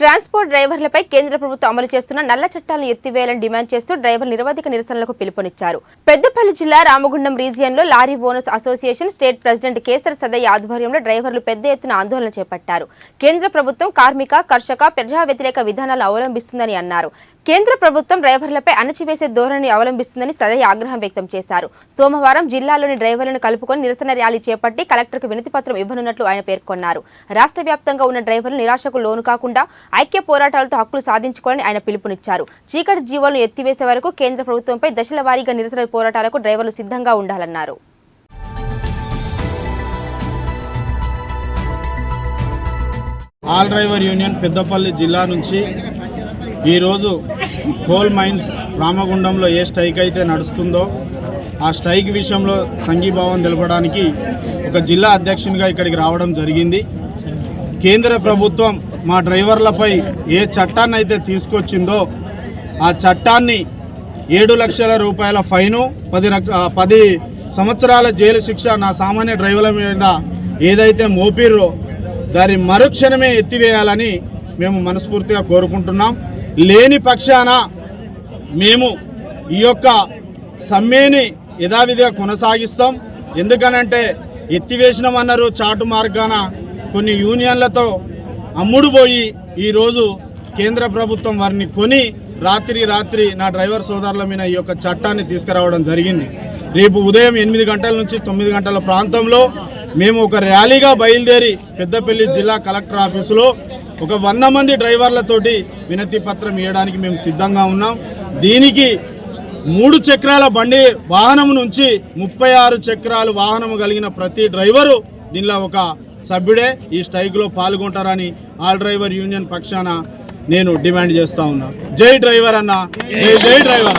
Transport డ్రైవర్లపై కేంద్ర ప్రభుత్వం అమలు చేస్తున్న నల్ల చట్టాలను ఎత్తివేయాలని డిమాండ్ చేస్తూ డ్రైవర్లు నిరవధిక నిరసనలకు పిలుపునిచ్చారు. పెద్దపల్లి జిల్లా Ramagundam రీజియన్లో lorry owners association state president Kesar Sadayya ఆధ్వర్యంలో డ్రైవర్లు పెద్ద ఎత్తున ఆందోళన చేపట్టారు. కేంద్ర ప్రభుత్వం కార్మిక కర్షక ప్రజా వ్యతిరేక విధానాలు అవలంబిస్తుందని అన్నారు. కేంద్ర ప్రభుత్వం డ్రైవర్లపై అణచివేసే ధోరణి అవలంబిస్తుందని సదయ ఆగ్రహం వ్యక్తం చేశారు. సోమవారం జిల్లాలోని డ్రైవర్లను కలుపుకొని నిరసన ర్యాలీ చేపట్టి కలెక్టర్కు వినతిపత్రం ఇవ్వనున్నట్లు ఆయన పేర్కొన్నారు. రాష్ట్ర వ్యాప్తంగా ఉన్న డ్రైవర్లు నిరాశకు లోను కాకుండా ఐక్య పోరాటాలతో హక్కులు సాధించుకోవాలని ఆయన పిలుపునిచ్చారు. చీకటి జీవాలను ఎత్తివేసే వరకు కేంద్ర ప్రభుత్వంపై దశల వారీగా నిరసన పోరాటాలకు డ్రైవర్లు సిద్ధంగా ఉండాలన్నారు. ఆల్ డ్రైవర్ యూనియన్ పెద్దపల్లి జిల్లా నుంచి ఈరోజు కోల్ మైన్స్ రామగుండంలో ఏ స్ట్రైక్ అయితే నడుస్తుందో ఆ స్ట్రైక్ విషయంలో సంఘీభావం తెలపడానికి ఒక జిల్లా అధ్యక్షునిగా ఇక్కడికి రావడం జరిగింది. కేంద్ర ప్రభుత్వం మా డ్రైవర్లపై ఏ చట్టాన్ని అయితే తీసుకొచ్చిందో ఆ చట్టాన్ని ఏడు లక్షల రూపాయల ఫైను పది పది సంవత్సరాల జైలు శిక్ష నా సామాన్య డ్రైవర్ల మీద ఏదైతే మోపిర్రో దాని మరుక్షణమే ఎత్తివేయాలని మేము మనస్ఫూర్తిగా కోరుకుంటున్నాం. లేని పక్షాన మేము ఈ యొక్క సమ్మెని యథావిధిగా కొనసాగిస్తాం. ఎందుకనంటే ఎత్తివేసినామన్నారు చాటు మార్గాన కొన్ని యూనియన్లతో అమ్ముడుపోయి ఈరోజు కేంద్ర ప్రభుత్వం వారిని కొని రాత్రి రాత్రి నా డ్రైవర్ సోదరుల మీద ఈ యొక్క చట్టాన్ని తీసుకురావడం జరిగింది. రేపు ఉదయం ఎనిమిది గంటల నుంచి తొమ్మిది గంటల ప్రాంతంలో మేము ఒక ర్యాలీగా బయలుదేరి పెద్దపల్లి జిల్లా కలెక్టర్ ఆఫీసులో ఒక వంద మంది డ్రైవర్లతోటి వినతి పత్రం ఇవ్వడానికి మేము సిద్ధంగా ఉన్నాం. దీనికి మూడు చక్రాల బండి వాహనం నుంచి ముప్పై ఆరు చక్రాలు వాహనం కలిగిన ప్రతి డ్రైవరు దీనిలో ఒక సభ్యుడే. ఈ స్ట్రైక్లో పాల్గొంటారని ఆల్ డ్రైవర్ యూనియన్ పక్షాన నేను డిమాండ్ చేస్తా ఉన్నా. జై డ్రైవర్ అన్న. జై జై డ్రైవర్.